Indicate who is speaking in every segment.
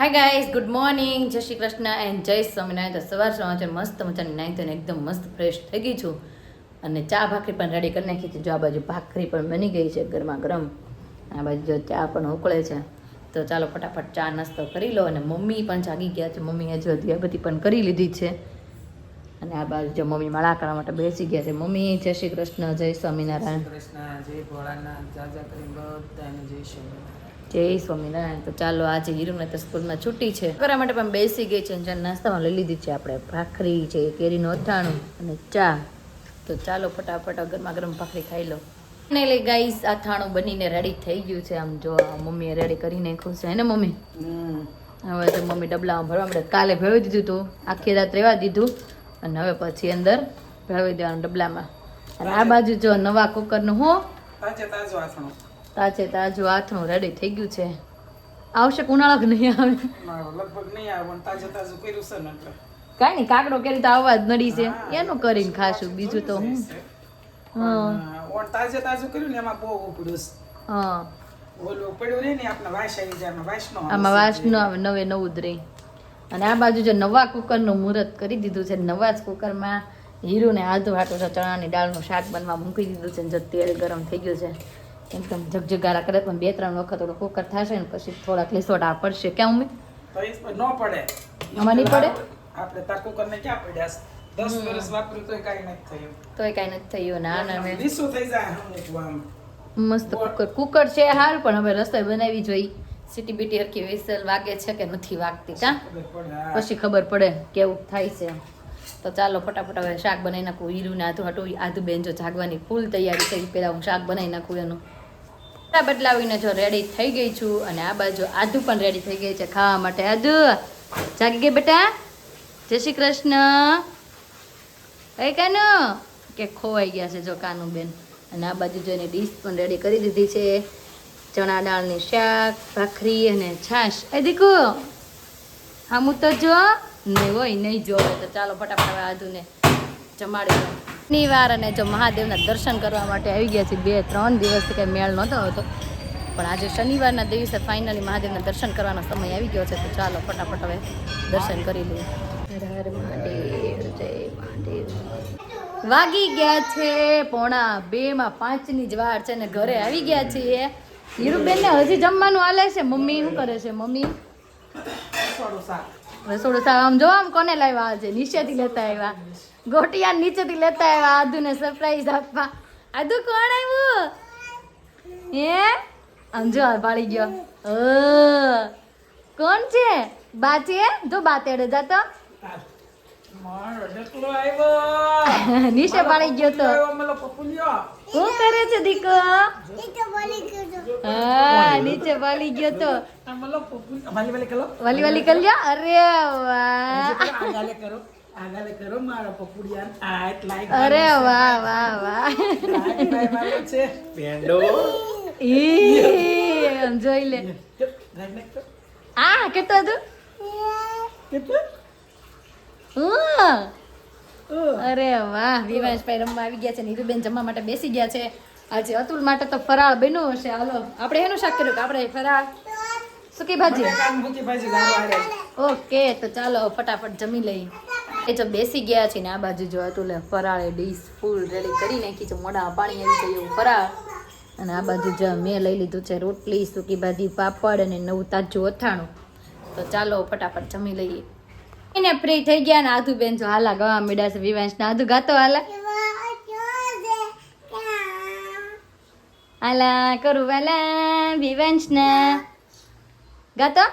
Speaker 1: Hi guys good morning જય Shri Krishna and જય સ્વામિનારાયણ. તો સવાર સવાર મસ્ત મજાની નાઈ તો એકદમ મસ્ત ફ્રેશ થઈ ગઈ છું. અને ચા ભાખરી પણ રેડી કરી નાખી છે. જો આ બાજુ ભાખરી પણ બની ગઈ છે ગરમા ગરમ. આ બાજુ જો ચા પણ ઉકળે છે. તો ચાલો ફટાફટ ચા નાસ્તો કરી લો. અને મમ્મી પણ જાગી ગયા છે. મમ્મીએ જો બધી પણ કરી લીધી છે. અને આ બાજુ જો મમ્મી માળા કરવા માટે બેસી ગયા છે. મમ્મી, જય શ્રી કૃષ્ણ, જય સ્વામિનારાયણ.
Speaker 2: કૃષ્ણ, જય ભોળાનાથ. જાજા કરી બધાને જય સ્વામિનારાયણ.
Speaker 1: જય સ્વામિનારાયણ. તો ચાલો આજે હીરુને તો સ્કૂલમાં છૂટી છે. કરવા માટે પણ બેસી ગઈ છે અને નાસ્તામાં લઈ લીધી છે આપણે. ભાખરી છે કેરીનું અથાણું અને ચા. તો ચાલો ફટાફટ ગરમા ગરમ ભાખરી ખાઈ લો. ને લે ગાઈસ અથાણું બનીને રેડી થઈ ગયું છે. આમ જો મમ્મીએ રેડી કરી નાખ્યું છે. ને મમ્મી? હવે તો મમ્મી ડબલામાં ભરવા માટે કાલે ભેળવી દીધું હતું આખી રાત રહેવા દીધું. અને હવે પછી અંદર ભેળવી દેવાનું ડબલામાં. અને આ બાજુ જો નવા કુકરનું હું.
Speaker 2: તાજે તાજો આથણો
Speaker 1: તાજે તાજું આથણું રેડી થઈ ગયું છે. આવશે કે કે નહીં આવે?
Speaker 2: લગભગ નહીં આવે પણ તાજે તાજું કર્યું છે ને
Speaker 1: કાંઈ નહીં કાકડો કેરી તો આવવા જ નડી છે. એનું કરીને ખાશું બીજું તો હું? હા.
Speaker 2: તાજે તાજું કર્યું ને એમાં બહુ ઉપડ્યું છે.
Speaker 1: હા.
Speaker 2: ઓલું પડ્યું નહીં ને આપણે વાસ આવી જાય વાસ નો
Speaker 1: આમાં વાસ નો આવે નવે નવું જ રહી અને આ બાજુ જે નવા કુકરનું મુહૂર્ત કરી દીધું છે નવા જ કુકરમાં હીરું ને આદુ હાટું છે ચણાની દાળનું શાક બનવા મૂકી દીધું છે જે તેલ ગરમ થઈ ગયું છે. એકદમ ઝગઝગારા કરે પણ બે ત્રણ વખત થોડો કુકર થશે ને પછી થોડાક લીસોડા પડશે. ક્યાં ઉમી?
Speaker 2: ન પડે.
Speaker 1: આમાં નહીં પડે?
Speaker 2: આપણે તાકુ કરીને ક્યાં પડ્યા દસ વર્ષ વાપર્યું તોય કાંઈ નથી થયું.
Speaker 1: તોય કાંઈ નથી થયું. ના ના
Speaker 2: લીસું થઈ જાય
Speaker 1: મસ્ત કુકર કુકર છે હાલ પણ હવે રસોઈ બનાવી જોઈ સીટી બીટી હરખી વિસલ વાગે છે કે નથી વાગતી કા. પછી ખબર પડે કેવું થાય છે. તો ચાલો ફટાફટ હવે શાક બનાવી નાખું. હીરું ને આધું હટું આધું બેન જો જાગવાની ફૂલ તૈયારી થઈ પહેલાં હું શાક બનાવી નાખું એનું. કપડાં બદલાવીને જો રેડી થઈ ગઈ છું અને આ બાજુ આદુ પણ રેડી થઈ ગઈ છે ખાવા માટે. આદુ, જાગી ગઈ બેટા? જય શ્રી કૃષ્ણ. કઈ કાનુ? કે ખોવાઈ ગયા છે જો કાનું બેન. અને આ બાજુ જોઈને ડીશ પણ રેડી કરી દીધી છે. ચણા દાળની શાક, ભાખરી અને છાશ. એ દીકુ, આમ તો જો, નહીં હોય, નહીં જોવે તો ચાલો ફટાફટ આદુને જમાડી શનિવાર અને જો મહાદેવના દર્શન કરવા માટે આવી ગયા છે બે ત્રણ દિવસથી કંઈ મેળ નહોતો હતો પણ આજે શનિવારના દિવસે ફાઇનલી મહાદેવના દર્શન કરવાનો સમય આવી ગયો છે તો ચાલો ફટાફટ હવે દર્શન કરી લઈએ. હર હર મહાદેવ જય મહાદેવ. વાગી ગયા છે પોણા બે માં પાંચની જ વાર છે ને ઘરે આવી ગયા છીએ. હીરુબેન ને હજી જમવાનું હાલે છે મમ્મી શું કરે છે મમ્મી?
Speaker 2: રસોડું શાક.
Speaker 1: રસોડું આમ જો આમ કોને લાવ્યા આજે? નીચેથી લેતા આવ્યા. ગોટિયા નીચેથી લેતા આવ્યા આદુને સરપ્રાઈઝ આપવા. આદુ કોણ આવ્યું? હે? આમ જો પાડી ગયો. અ, કોણ છે? બા છે? જો બા તેડે જાતો. નીચે પાડી ગયો તો. શું કરે છે દીકો? હા નીચે પાડી ગયો તો.
Speaker 2: વાલી વાલી
Speaker 1: કલ્યો? અરે વાહ.
Speaker 2: આગાલે કરો મારા પપુડિયા આ લાઈક
Speaker 1: અરે વાહ વાહ વાહ.
Speaker 2: છે. પેંડો
Speaker 1: ઈ જોઈ લે. આ કેતો હતું? હું અરે વાહ વિવાસભાઈ રમવા આવી ગયા છે નીરુબેન જમવા માટે બેસી ગયા છે. આજે અતુલ માટે તો ફરાળ બન્યું હશે. હાલો આપણે એનું શાક કર્યું કે આપણે ફરાળ? સુકી ભાજી?
Speaker 2: ભાજી
Speaker 1: ઓકે તો ચાલો ફટાફટ જમી લઈ એ તો બેસી ગયા છે ને આ બાજુ જો લે, ફરાળે ડીશ ફૂલ રેડી કરી નાખી છે મોઢામાં પાણી આવી એવું ફરાળ. અને આ બાજુ જો મેં લઈ લીધું છે રોટલી, સૂકી ભાજી, પાપડ અને નવું તાજું અથાણું. તો ચાલો ફટાફટ જમી લઈએ. એને ફ્રી થઈ ગયા ને આધુ બેન જો હાલા ગવા મીડા છે, વિવાંશ ને આધુ ગાતો હાલા. હાલા કરું વાલા, વિવાંશ ગાતો?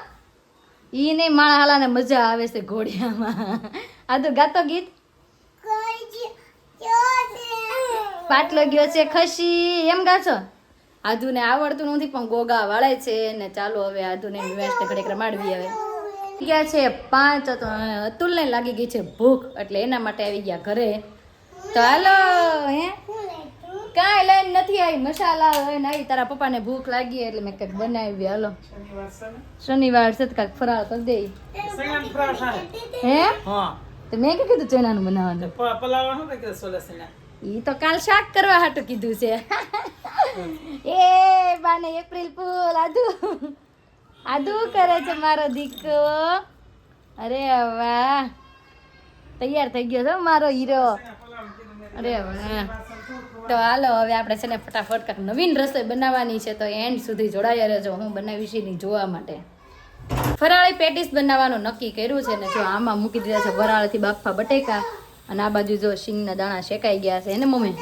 Speaker 1: ઈ નહીં માળા હાલા ને મજા આવે છે ઘોડિયામાં. આધુ ગાતો ગીત? પાટલો ગયો છે ખસી. એમ ગાશો? આધુને આવડતું નથી પણ ગોગા વાળે છે ને ચાલો હવે આધુને વેસ્ટ ઘડીક રમાડવી હવે. ગયા છે પાંચ તો અતુલને લાગી ગઈ છે ભૂખ એટલે એના માટે આવી ગયા ઘરે. તો હાલો હે? કાંઈ લઈને નથી આવી મસાલા લઈને આવી. તારા પપ્પાને ભૂખ લાગી એટલે મેં કંઈક બનાવી. હાલો.
Speaker 2: શનિવાર છે ને?
Speaker 1: કાંઈક ફરાળ કરી દે. હે?
Speaker 2: હા.
Speaker 1: તો મેં કે કીધું ચણાનું બનાવવાનું?
Speaker 2: પ- પલાવા શું કઈ
Speaker 1: ઈ તો કાલ શાક કરવા હાટું કીધું છે. એ બાને એપ્રિલ ફૂલ આધુ આદુ કરે છે મારો દીકરો. અરે વાહ. તૈયાર થઈ ગયો છે મારો હીરો. અરે વાહ. તો હાલો હવે આપણે છે ને ફટાફટ કાંઈક નવીન રસોઈ બનાવવાની છે તો એન્ડ સુધી જોડાયા રહેજો. હું બનાવીશ નહીં જોવા માટે. ફરાળી પેટીસ બનાવવાનું નક્કી કર્યું છે ને જો આમાં મૂકી દીધા છે વરાળથી બાફા બટેકા અને આ બાજુ જો શીંગના દાણા શેકાઈ ગયા છે. ને મમ્મી?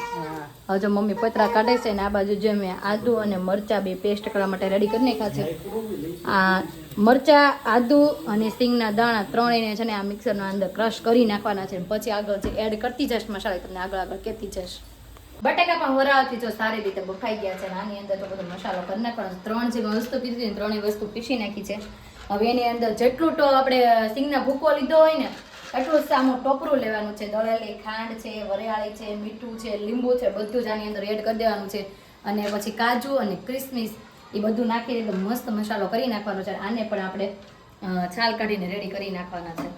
Speaker 1: હવે જો મમ્મી પતરા કાઢે છે ને આ બાજુ જે મેં આદુ અને મરચા બે પેસ્ટ કરવા માટે રેડી કરી નાખ્યા છે. આ મરચા આદુ અને સિંગના દાણા ત્રણેયને છે ને આ મિક્સરના અંદર ક્રશ કરી નાખવાના છે પછી આગળ જે એડ કરતી જશ મસાલા તમને આગળ આગળ કહેતી જશ બટાકા પણ વરાળથી જો સારી રીતે બફાઈ ગયા છે આની અંદર તો બધો મસાલો કરી નાખવાનો ત્રણ જે વસ્તુ કીધી ત્રણેય વસ્તુ પીસી નાખી છે. હવે એની અંદર જેટલું તો આપણે સિંગના ભૂકો લીધો હોય ને, એટલું જ સામું ટોપરું લેવાનું છે. દળેલી ખાંડ છે, વરિયાળી છે, મીઠું છે, લીંબુ છે, બધું જ આની અંદર એડ કરી દેવાનું છે. અને પછી કાજુ અને ક્રિસમિસ એ બધું નાખીને એકદમ મસ્ત મસાલો કરી નાખવાનો છે. આને પણ આપણે છાલ કાઢીને રેડી કરી નાખવાના છે.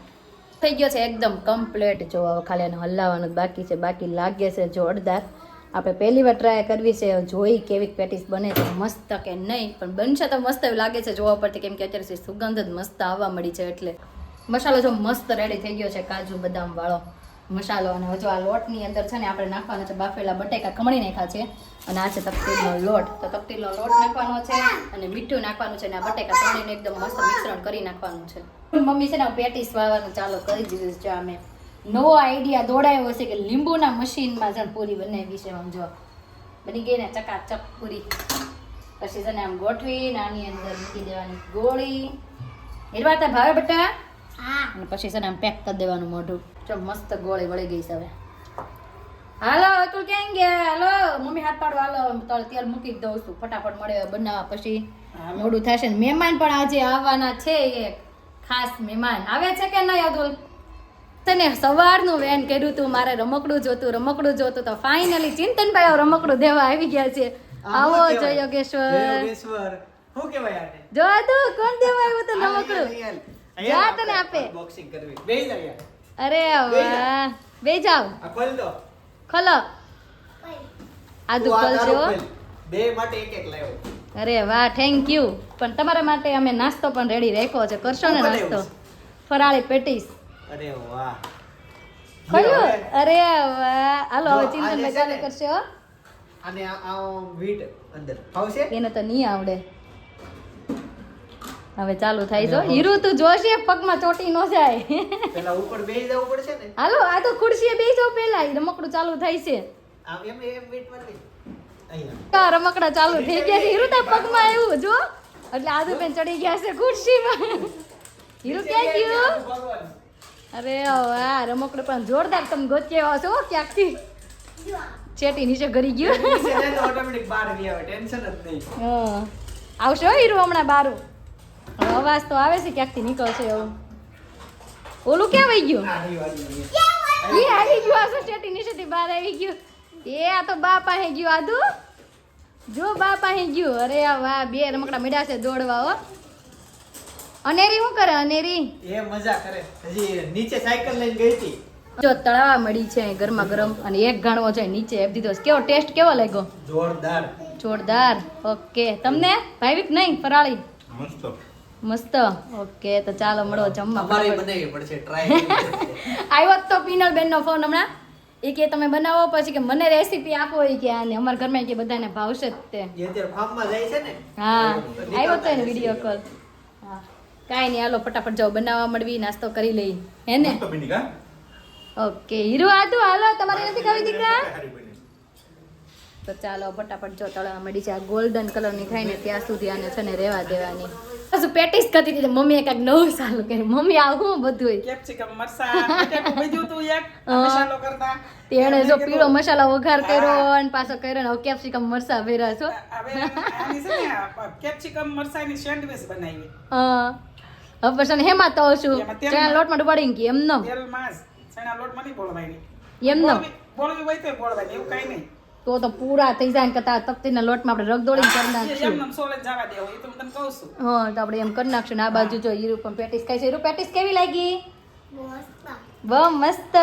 Speaker 1: થઈ ગયો છે એકદમ કમ્પ્લીટ જો ખાલી એને હલાવવાનું બાકી છે. બાકી લાગે છે જોરદાર. આપણે પહેલી વાર ટ્રાય કરવી છે, જોઈ કેવી પેટીસ બને છે, મસ્ત કે નહીં, પણ બનશે તો મસ્ત એવું લાગે છે જોવા પરથી, કેમ કે અત્યારે સુગંધ જ મસ્ત આવવા મળી છે એટલે. મસાલો જો મસ્ત રેડી થઈ ગયો છે, કાજુ, બદામ વાળો મસાલો. અને હજુ આ લોટની અંદર છે ને આપણે નાખવાનો છે બાફેલા બટેકા, ખમણી નાખ્યા છે. અને આ છે તપતીલનો લોટ. તો તપતીલનો લોટ નાખવાનો છે અને મીઠું નાખવાનું છે અને આ બટેકા ત્રણેયનું એકદમ મસ્ત મિશ્રણ કરી નાખવાનું છે. મમ્મી છે ને પેટીસ વાળવાનું ચાલુ કરી દીધું છે અમે નવો આઈડિયા દોડાયો છે કે લીંબુના મશીનમાં જણ પૂરી બનાવી છે આમ જો. બની ગઈ ને ચકાચક પૂરી. પછી છે આમ ગોઠવીને આની અંદર મૂકી દેવાની ગોળી. હેરવાતા ભાવે બટા? અને પછી છે ને આમ પેક કરી દેવાનું મોઢું. જો મસ્ત ગોળી વળી ગઈ છે હવે. હાલો તું ક્યાં ગયા? હાલો મમ્મી હાથ પાડો હાલો. તળ તેલ મૂકી જ દઉં છું. ફટાફટ મળે બનાવવા પછી. મોડું થશે ને મહેમાન પણ આજે આવવાના છે એક ખાસ મહેમાન. આવે છે કે નહીં અતુલ? તને સવારનું વેન કર્યું તું મારે રમકડું જોતું રમકડું જોતું તો ફાઇનલી ચિંતનભાઈ રમકડું દેવા આવી ગયા છે. આવો જય યોગેશ્વર.
Speaker 3: યોગેશ્વર. શું કહેવાય આને?
Speaker 1: જો તું કોણ દેવા આવ્યું તું રમકડું? જા તને આપે.
Speaker 3: બોક્સિંગ કરવી. બે
Speaker 1: અરે વાહ. બે જાવ
Speaker 3: ખોલ દો.
Speaker 1: ખોલો. આદુ
Speaker 3: તારું બે માટે એક એક લાવ્યો.
Speaker 1: અરે વાહ થેન્ક યુ પણ તમારા માટે અમે નાસ્તો પણ રેડી રાખ્યો છે. કરશો ને નાસ્તો? ફરાળી પેટીસ.
Speaker 3: અરે વાહ.
Speaker 1: ખોલ્યું અરે વાહ. હાલો હવે
Speaker 3: ચિંતન
Speaker 1: ચાલુ કરશે હો.
Speaker 3: અને આ વીટ અંદર આવશે
Speaker 1: એને તો નહીં આવડે. હવે ચાલુ થાય જો. હીરુ તું જોશે પગમાં ચોટી નો જાય.
Speaker 3: પેલા ઉપર બેહી જવું પડશે ને?
Speaker 1: હાલો આ તો ખુરશીએ બેસી જાવ પેલા. રમકડું ચાલુ થાય છે.
Speaker 3: આમ એમ એમ વીટમાં નહીં અહીંયા.
Speaker 1: આ રમકડા ચાલુ થઈ ગયા છે. હીરુ તાર પગમાં આવ્યું જો. એટલે આદુ બેન ચડી ગયા છે ખુરશીમાં. હીરુ ક્યાં ગયું? અરે વાહ રમકડું પણ જોરદાર તમે ગોતી આવ્યા છો ક્યાંકથી? ચેટી નીચે ગરી ગયો.
Speaker 3: ઓટોમેટિક બહાર ગયા ટેન્શન જ નહીં.
Speaker 1: હા. આવશે હીરો હમણાં બારું. અવાજ તો આવે છે ક્યાંકથી નીકળશે એવું. ઓલું ક્યાં વહી ગયું?
Speaker 3: આ આ.
Speaker 1: એ આવી ગયું આ સોસાયટી નીચેથી બહાર આવી ગયું. એ આ તો બા પાસે ગયું આદુ. જો બા પાસે ગયું. અરે આ વાહ બે રમકડા મેળા છે દોડવા હો. અનેરી શું કરે અનેરી?
Speaker 3: એ મજા કરે. હજી નીચે સાયકલ લઈને ગઈ હતી.
Speaker 1: જો તળાવા મળી છે ગરમા ગરમ અને એક ગાણવો છે નીચે. એપ દીધો કેવો ટેસ્ટ કેવો લાગ્યો?
Speaker 3: જોરદાર.
Speaker 1: જોરદાર. ઓકે. તમને? ભાવિક નહીં ફરાળી?
Speaker 4: મસ્ત.
Speaker 1: મસ્ત. ઓકે તો ચાલો મળો જમવા
Speaker 3: અમારે. બનાવવી પડશે ટ્રાય
Speaker 1: આવ્યો તો પીનલ બેન નો ફોન હમણાં. એ કે તમે બનાવો પછી કે મને રેસીપી આપો એ કે આને. અમારા ઘરમાં કે બધાને ભાવશે જ તે.
Speaker 3: અત્યારે ફાર્મમાં જાય છે ને.
Speaker 1: હા. આવ્યો તો વીડિયો કોલ કાંઈ નહીં હાલો ફટાફટ જાઓ બનાવવા મળવી નાસ્તો કરી લઈ હે ને
Speaker 4: મસ્ત બની કા
Speaker 1: ઓકે હીરો આદુ હાલો તમારે નથી ખાવી દીકરા તો ચાલો ફટાફટ જો તળવા મળી છે આ ગોલ્ડન કલરની થાય ને ત્યાં સુધી આને છે ને રહેવા દેવાની હજુ પેટીસ કરતી હતી મમ્મીએ કાંઈક નવું ચાલુ કર્યું મમ્મી આવું બધું
Speaker 2: કેપ્સિકમ મરસા બટેકું તું એક મસાલો કરતા
Speaker 1: તેણે જો પીળો મસાલો વઘાર કર્યો અને પાછો કર્યો ને કેપ્સિકમ મરસા ભેરા છો
Speaker 2: આ કેપ્સિકમ મરસાની સેન્ડવિચ બનાવી
Speaker 1: હા હવે પછી હેમાં તો
Speaker 2: શું?
Speaker 1: ચણા લોટમાં ડુબાડીને કે એમ
Speaker 2: નમ. ચણા લોટમાં નહીં બોળવાની.
Speaker 1: એમ નમ.
Speaker 2: બોળવી હોય તો બોળવાની એવું કઈ નહીં.
Speaker 1: તો તો પૂરા થઈ જાય ને કરતા તપતીના લોટમાં આપણે રગદોળી કરી નાખશું.
Speaker 2: એમ સોલે જવા દેવો એ તો હું તને કહું છું.
Speaker 1: હા તો આપણે એમ કરી નાખશું ને આ બાજુ જો હીરુ પણ પેટીસ ખાઈ છે. હીરુ પેટીસ કેવી લાગી? બહુ મસ્ત.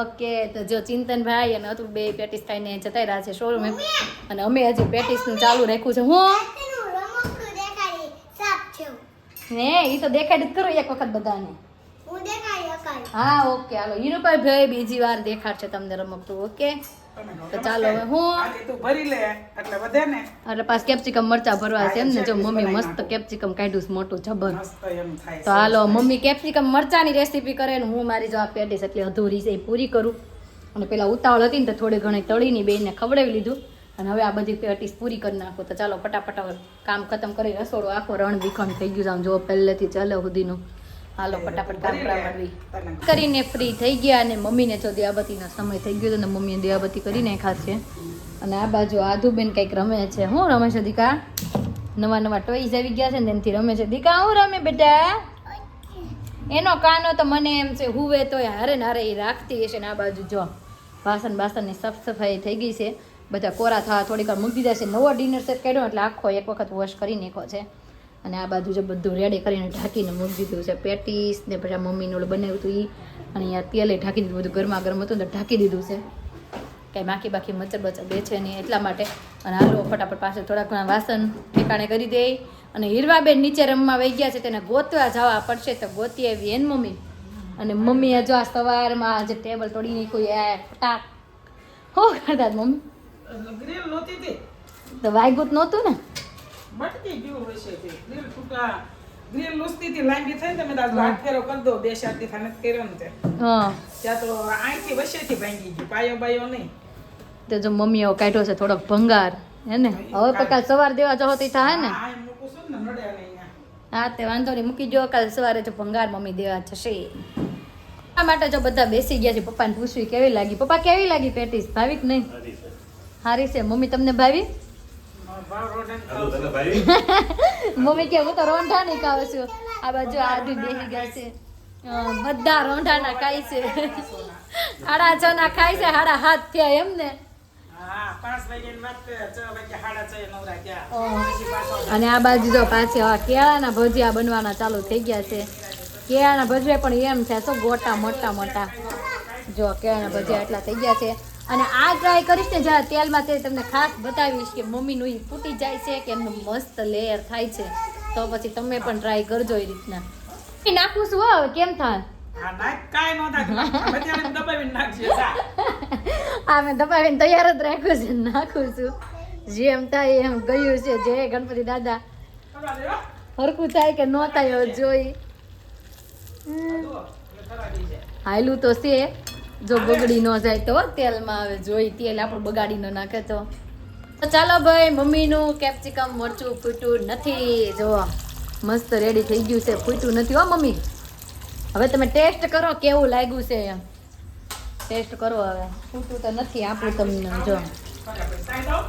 Speaker 1: ઓકે તો જો ચિંતનભાઈ અને અતુલ બે પેટીસ ખાઈને જતા રહ્યા છે શોરૂમે અને અમે હજી પેટીસનું ચાલુ રાખ્યું છે. હું? ને એ તો દેખાડી જ કરો એક વખત બધાને.
Speaker 4: હું દેખાય
Speaker 1: હા ઓકે હાલો. હિરુભાઈ ભાઈ બીજી વાર દેખાડશે તમને રમકડું ઓકે? તો ચાલો હવે હું
Speaker 2: આજે તું ભરી લે એટલે વધે ને
Speaker 1: એટલે પાછ કેપ્સિકમ મરચા ભરવા છે એમ ને જો મમ્મી મસ્ત કેપ્સિકમ કાઢ્યું છે મોટું જબર
Speaker 2: મસ્ત એમ થાય
Speaker 1: તો હાલો મમ્મી કેપ્સિકમ મરચાની રેસીપી કરે ને હું મારી જો આ પેટીસ એટલી અધૂરી છે એ પૂરી કરું. અને પેલા ઉતાવળ હતી ને તો થોડી ઘણી તળીની બેનને ખવડાવી લીધું. અને હવે આ બધી પેટીસ પૂરી કરી નાખો. તો ચાલો ફટાફટ કામ ખતમ કરી રસોડો આખો રણ વિખંડ થઈ ગયું આમ જો પહેલેથી ચાલે સુધીનું. હાલો ફટાફટ કામ કરવા કરીને ફ્રી થઈ ગયા અને મમ્મીને જો દિયાબતીનો સમય થઈ ગયો તો ને મમ્મીએ દિયાબતી કરી નાખ્યા છે. અને આ બાજુ આધુબેન કંઈક રમે છે. હું રમે છે દીકા? નવા નવા ટોઈસ આવી ગયા છે ને એનાથી રમે છે. દીકા હું રમે બેટા? એનો કાનો તો મને એમ છે હુવે તો હારે ને હારે એ રાખતી હશે ને આ બાજુ જો. વાસણ બાસણની સાફ સફાઈ થઈ ગઈ છે. બધા કોરા થવા થોડીક વાર મૂકી દેશે. નવો ડિનર સેટ કર્યો એટલે આખો એક વખત વોશ કરી નાખ્યો છે. અને આ બાજુ જે બધું રેડી કરીને ઢાંકીને મૂકી દીધું છે. પેટીસ ને પછી મમ્મીનું બનાવ્યું હતું એ અને અહીંયા તેલે ઢાંકી દીધું બધું ગરમા ગરમ હતું ને ઢાંકી દીધું છે. કાંઈ બાકી બાકી મચ્છર બચ્ચર છે નહીં એટલા માટે. અને હાલો ફટાફટ પાસે થોડા ઘણા વાસણ ઠેકાણે કરી દે. અને હીરવાબેન નીચે રમવા વહી ગયા છે. તેને ગોતવા જવા પડશે તો ગોતી આવી એન મમ્મી. અને મમ્મીએ જો આ સવારમાં જે ટેબલ તોડી નાખ્યું એ ફટાક. હો કરતા મમ્મી.
Speaker 2: ગ્રીલ નહોતી તે
Speaker 1: તો વાયગુત નહોતું ને?
Speaker 2: મટકી ગયું હશે તે. ગ્રીલ ફૂટા ગ્રીલ લૂસતી હતી લાંબી થઈ તમે તાર હાથ ફેરો કરી દો બે શાદી થાને કર્યો ને તે.
Speaker 1: હા.
Speaker 2: ત્યાં તો અહીંથી વસેથી ભાંગી ગયું પાયો બાયો નહીં.
Speaker 1: તો જો મમ્મીએ કાઢ્યો છે થોડોક ભંગાર હે ને? હવે તો કાલ સવાર દેવા જવો તો થાય ને?
Speaker 2: આ એમ મૂકું છું ને નડે નહીં અહીંયા.
Speaker 1: હા તે વાંધો નહીં મૂકી જો કાલ સવારે જો ભંગાર મમ્મી દેવા જશે. આ માટે જો બધા બેસી ગયા છે પપ્પાને પૂછવી કેવી લાગી? પપ્પા કેવી લાગી પેટીસ? ભાવિક નહીં? સારી છે. મમ્મી તમને ભાવી? મમ્મી કે હું તો રોંઢા નહીં ખાવ છું. આ બાજુ આદુ બેસી ગયા છે. બધા રોંઢાના ખાય છે. હાડા છ ના ખાય છે હાડા હાથ થયા એમ ને. અને આ બાજુ જો પાછી કેળાના ભજીયા બનવાના ચાલુ થઈ ગયા છે. કેળાના ભજીયા પણ એમ છે શું ગોટા મોટા મોટા. જો કેળાના ભજીયા એટલા થઈ ગયા છે. અને આ ટ્રાય કરીશ ને જરા તેલમાં તે તમને ખાસ બતાવીશ કે મમ્મીનું એ ફૂટી જાય છે કે એમનું મસ્ત લેયર થાય છે. તો પછી તમે પણ ટ્રાય કરજો એ રીતના. નાખું છું હવે કેમ થાય આ મેં દબાવીને તૈયાર જ રાખ્યું છે નાખું છું. જેમ થાય એમ ગયું છે. જે ગણપતિ દાદા. હરખું થાય કે ન થાય જોઈ. હાયલું તો છે. જો બગડી ન જાય તો તેલમાં હવે જોઈ તેલ આપણું બગાડી ન નાખે તો. ચાલો ભાઈ, મમ્મીનું કેપ્સિકમ, મરચું ફૂટ્યું નથી. જો, મસ્ત રેડી થઈ ગયું છે, ફૂટ્યું નથી હો, મમ્મી. હવે તમે ટેસ્ટ કરો કેવું લાગ્યું છે એમ. ટેસ્ટ કરો હવે. ફૂટું તો નથી આપણું તમને, જો.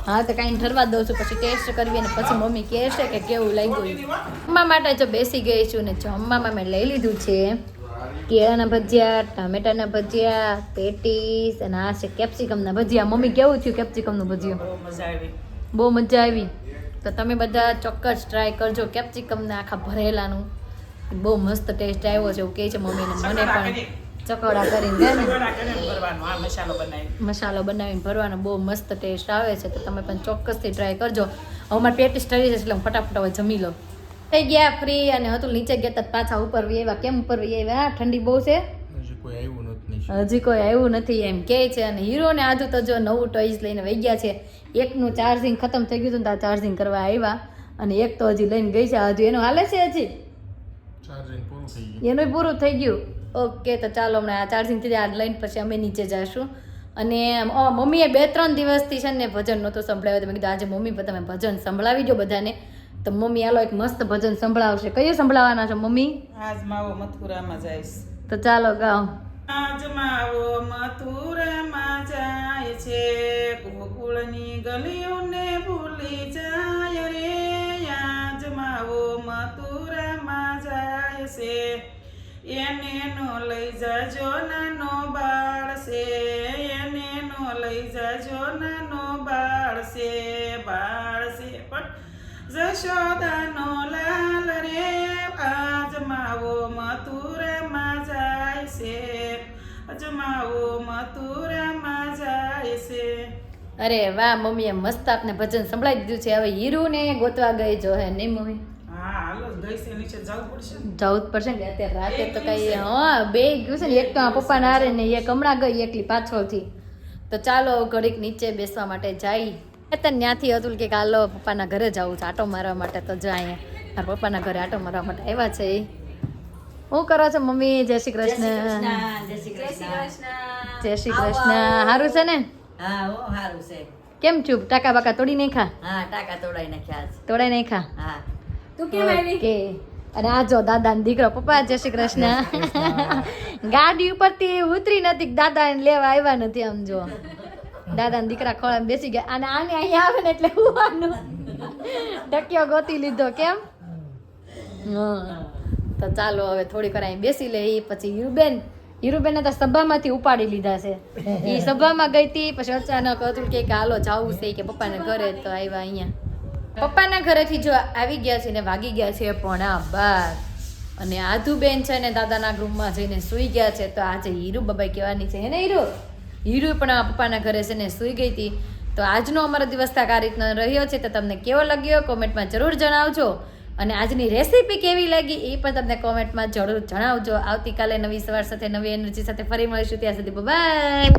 Speaker 1: હા, તો કાંઈ ઠરવા દઉં છું, પછી ટેસ્ટ કરવી અને પછી મમ્મી કહેશે કે કેવું લાગ્યું. જમવા માટે જો બેસી ગઈ છું ને, જમવામાં મેં લઈ લીધું છે. કેળાના ભજીયા ટામેટાના ભજીયા પેટીસ અને આ છે કેપ્સિકમના ભજીયા. મમ્મી કેવું થયું કેપ્સિકમનું ભજીયું?
Speaker 2: બહુ મજા આવી.
Speaker 1: બહુ મજા આવી. તો તમે બધા ચોક્કસ ટ્રાય કરજો કેપ્સિકમના આખા ભરેલાનું. બહુ મસ્ત ટેસ્ટ આવ્યો છે એવું કહે છે મમ્મીને મને પણ ચકોડા કરીને
Speaker 2: મસાલો બનાવી
Speaker 1: મસાલો બનાવીને ભરવાનો બહુ મસ્ત ટેસ્ટ આવે છે. તો તમે પણ ચોક્કસથી ટ્રાય કરજો. હવે મારે પેટીસ ટરી છે એટલે હું ફટાફટ હવે જમી લઉં. થઈ ગયા ફ્રી અને હતું નીચે ગયા તા પાછા ઉપર વી આવ્યા. કેમ ઉપર વી આવ્યા? ઠંડી બહુ છે.
Speaker 5: હજી કોઈ આવ્યું નથી
Speaker 1: એમ કે છે. અને હીરો ને આધું તો જો નવું ટોઈસ લઈને વહી ગયા છે. એકનું ચાર્જિંગ ખતમ થઈ ગયું હતું ત્યાં ચાર્જિંગ કરવા આવ્યા. અને એક તો હજી લઈને ગઈ છે. હજુ એનું હાલે છે હજી?
Speaker 5: ચાર્જિંગ પૂરું થઈ ગયું.
Speaker 1: એનું પૂરું થઈ ગયું. ઓકે તો ચાલો હમણાં આ ચાર્જિંગ થઈ જાય આ લઈને પછી અમે નીચે જઈશું અને મમ્મીએ બે ત્રણ દિવસથી છે ને ભજન નહોતું સંભળાવ્યું. તો મેં કીધું આજે મમ્મી તમે ભજન સંભળાવી દો બધાને. તો મમ્મી આલો એક મસ્ત ભજન સંભળાવશે. કયું સંભળાવવાના છો મમ્મી?
Speaker 2: આજ માવો મથુરામાં જઈશ.
Speaker 1: તો ચાલો ગાઓ.
Speaker 2: આજ માવો મથુરામાં જાય છે. ગોકુળની ગલીઓને ભૂલી જાય રે. આજ માવો મથુરામાં જાય છે. એને નો લઈ જાજો નાનો બાળ છે. એને નો લઈ જાજો નાનો બાળ છે. બાળ છે પણ જશોદાનો લાલ રે આજ માવો મથુરામાં જાય છે. અજમાવો મથુરામાં જાય છે.
Speaker 1: અરે વાહ મમ્મીએ મસ્ત આપને ભજન સંભળાવી દીધું છે. હવે હીરુને ગોતવા ગઈ જો હે નહીં મમ્મી?
Speaker 2: જવું
Speaker 1: જ પડશે ને અત્યારે રાતે તો કઈ હા બે ગયું છે ને એક તો આ પપ્પાને હારે ને એક હમણાં ગઈ એકલી પાછળથી. તો ચાલો ઘડીક નીચે બેસવા માટે જાય. તને ત્યાંથી અતુલ કે કાલો પપ્પાના ઘરે જવું છે આટો મારવા માટે તો જાય મારા પપ્પાના ઘરે આટો મારવા માટે આવ્યા છે. શું કરો છો મમ્મી? જય શ્રી કૃષ્ણ.
Speaker 6: જય શ્રી કૃષ્ણ
Speaker 1: જય શ્રી કૃષ્ણ. સારું છે ને?
Speaker 6: હા સારું છે.
Speaker 1: કેમ ચૂપ ટાકા બાકા તોડી નહીં ખા
Speaker 6: હા ટાકા તોડાઈ નાખ્યા
Speaker 1: તોડાઈ નહીં ખા
Speaker 6: હા
Speaker 1: કે અને આ જો દાદા ને દીકરો પપ્પા જય શ્રી કૃષ્ણ. ગાડી ઉપરથી ઉતરી નથી દાદા ને લેવા આવ્યા નથી આમ જો. દાદા દીકરા ખોળામાં બેસી ગયા. અને આને અહીંયા આવે ને એટલે હુવાનું. ડકિયો ગોતી લીધો કેમ? તો ચાલો હવે થોડીક વાર અહીં બેસી લઈ પછી હીરુબેન હીરુબેને તો સભામાંથી ઉપાડી લીધા છે. એ સભામાં ગઈ હતી પછી અચાનક હતું કે કે હાલો જાવું છે. કે પપ્પાને ઘરે તો આવ્યા અહીંયા. પપ્પાના ઘરેથી જો આવી ગયા છે ને વાગી ગયા છે પોણા બાર. અને આધુબેન છે ને દાદાના રૂમમાં જઈને સૂઈ ગયા છે. તો આજે હીરુ બાબાઈ કહેવાની છે હે ને હીરુ? હીરુ પણ આ પપ્પાના ઘરે છે ને સૂઈ ગઈ હતી. તો આજનો અમારો દિવસ થાક આ રીતનો રહ્યો છે તો તમને કેવો લાગ્યો કોમેન્ટમાં જરૂર જણાવજો. અને આજની રેસીપી કેવી લાગી એ પણ તમને કોમેન્ટમાં જરૂર જણાવજો. આવતીકાલે નવી સવાર સાથે, નવી એનર્જી સાથે ફરી મળીશું. ત્યાં સુધી બાય